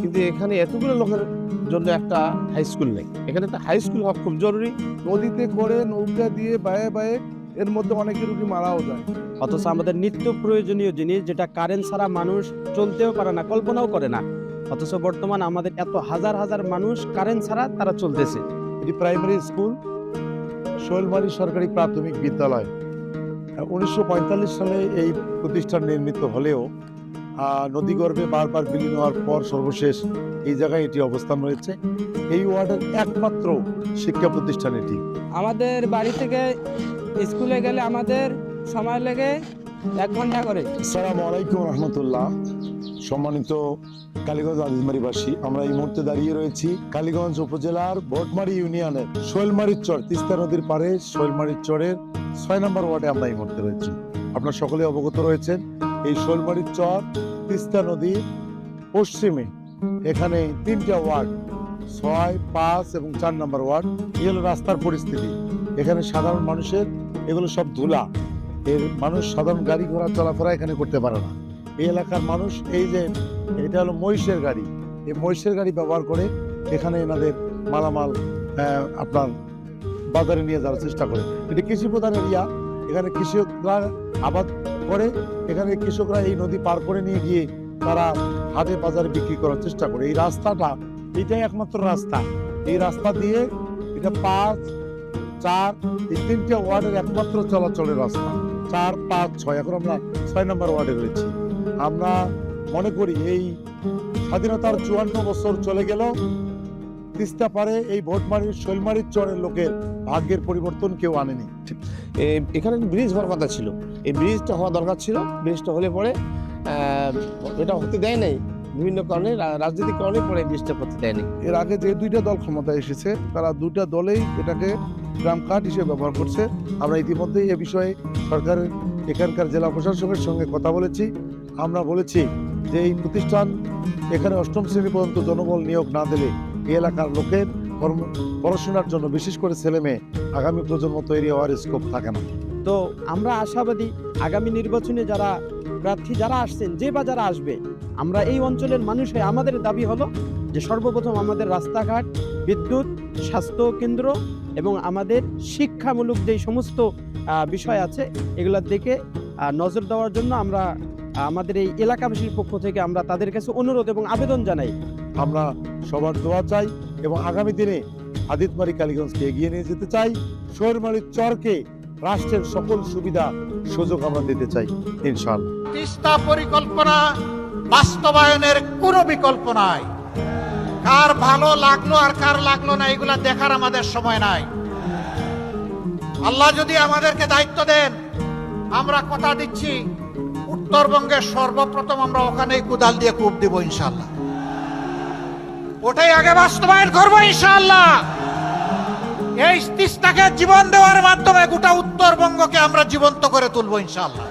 কিন্তু এখানে এতগুলো লোকের জন্য একটা হাই স্কুল নেই। এখানে একটা হাই স্কুল হওয়া খুব জরুরি। নদীতে করে নৌকা দিয়ে বায়ে বায়ে এর মধ্যে অনেকে রুগী মারাও যায়। অথচ আমাদের নিত্য প্রয়োজনীয় জিনিস যেটা কারেন্ট ছাড়া মানুষ চলতেও পারে না, কল্পনাও করে না। অথচ বর্তমান আমাদের এত হাজার হাজার মানুষ কারেন্ট ছাড়া তারা চলতেছে। এটি প্রাইমারি স্কুল শৈলমারি সরকারি প্রাথমিক বিদ্যালয়। উনিশশো পঁয়তাল্লিশ সালে এই প্রতিষ্ঠান নির্মিত হলেও নদীগর্ভে বারবার বিলীন হওয়ার পর সর্বশেষ এই জায়গায় এটি অবস্থান রয়েছে। এই ওয়ার্ডের একমাত্র শিক্ষা প্রতিষ্ঠান এটি। আমাদের বাড়ি থেকে স্কুলে গেলে আমাদের সময় লেগে এক ঘণ্টা করে। আসসালামু আলাইকুম রহমতুল্লাহ। সম্মানিত কালীগঞ্জ আজিজমারিবাসী আমরা এই মুহূর্তে দাঁড়িয়ে রয়েছি কালীগঞ্জ উপজেলার ভোটমারি ইউনিয়নের শৈলমারির চর তিস্তা নদীর পারে শৈলমারির চরের ছয় নম্বর ওয়ার্ডে আমরা এই মুহূর্তে রয়েছি। আপনারা সকলে অবগত রয়েছেন, এই শৈলমারির চর তিস্তা নদী পশ্চিমে। এখানে তিনটা ওয়ার্ড, ছয়, পাঁচ এবং চার নম্বর ওয়ার্ড, এই হলো রাস্তার পরিস্থিতি। এখানে সাধারণ মানুষের, এগুলো সব ধুলা। এর মানুষ সাধারণ গাড়ি ঘোড়া চলাফেরা এখানে করতে পারে না। এই এলাকার মানুষ, এই যে এটা হলো মহিষের গাড়ি। এই মহিষের গাড়ি ব্যবহার করে এখানে এনাদের মালামাল আপনার বাজারে নিয়ে যাওয়ার চেষ্টা করে। এটি কৃষি প্রধান এরিয়া এখানে কৃষকরা আবাদ করে। এখানে কৃষকরা এই নদী পার করে নিয়ে গিয়ে তারা হাটে বাজারে বিক্রি করার চেষ্টা করে। এই রাস্তাটা, এটাই একমাত্র রাস্তা। এই রাস্তা দিয়ে এটা পাঁচ, চার, এই তিনটে ওয়ার্ডের একমাত্র চলাচলের রাস্তা। চার, পাঁচ, ছয়, এখন আমরা ছয় নম্বর ওয়ার্ডে রয়েছি। আমরা মনে করি এই স্বাধীনতার চুয়ান্ন বছর চলে গেল। তিস্তা পারে এই ভোটমারির শৈলমারির চরের লোকের ভাগ্যের পরিবর্তন কেউ আনেনি। এখানে ব্রিজ হওয়ার কথা ছিল। এই ব্রিজটা হওয়া দরকার ছিল। ব্রিজটা হলে পরে এটা হতে দেয় নাই। বিভিন্ন কারণে রাজনৈতিক কারণে পরে ব্রিজটা করতে দেয়নি এর আগে যে দুইটা দল ক্ষমতায় এসেছে তারা দুইটা দলেই এটাকে গ্রাম কার্ড হিসেবে ব্যবহার করছে। আমরা ইতিমধ্যেই এ বিষয়ে সরকারের এখানকার জেলা প্রশাসকের সঙ্গে কথা বলেছি। আমরা বলেছি যে এই প্রতিষ্ঠান এখানে অষ্টম শ্রেণি পর্যন্ত জনবল নিয়োগ না দিলে এই এলাকার লোকের কর্ম পড়াশোনার জন্য বিশেষ করে ছেলে মেয়ে আগামী প্রজন্ম তৈরি হওয়ার স্কোপ থাকে না। তো আমরা আশাবাদী আগামী নির্বাচনে যারা প্রার্থী যারা আসছেন, যে বা যারা আসবে, আমরা এই অঞ্চলের মানুষ আমাদের দাবি হলো যে সর্বপ্রথম আমাদের রাস্তাঘাট, বিদ্যুৎ, স্বাস্থ্য কেন্দ্র এবং আমাদের শিক্ষামূলক যেই সমস্ত বিষয় আছে, এগুলোর দিকে নজর দেওয়ার জন্য আমরা আমাদের এই এলাকাবাসীর পক্ষ থেকে আমরা তাদের কাছে অনুরোধ এবং আবেদন জানাই। আমরা সবার দোয়া চাই এবং আগামী দিনে আদিতমারি কালীগঞ্জকে এগিয়ে নিয়ে যেতে চাই। শোরমারির চরকে রাষ্ট্রের সকল সুবিধা, সুযোগ আমরা দিতে চাই, ইনশাআল্লাহ। তিস্তা পরিকল্পনা বাস্তবায়নের কোনো বিকল্প নাই। কার ভালো লাগল আর কার লাগল না, এগুলা দেখার আমাদের সময় নাই। আল্লাহ যদি আমাদেরকে দায়িত্ব দেন, আমরা কথা দিচ্ছি, উত্তরবঙ্গের সর্বপ্রথম আমরা ওখানেই কুদাল দিয়ে কূপ দিব ইনশাল্লাহ ওটাই আগে বাস্তবায়ন করব ইনশাল্লাহ এই তিস্তাকে জীবন দেওয়ার মাধ্যমে গোটা উত্তরবঙ্গকে আমরা জীবন্ত করে তুলবো ইনশাল্লাহ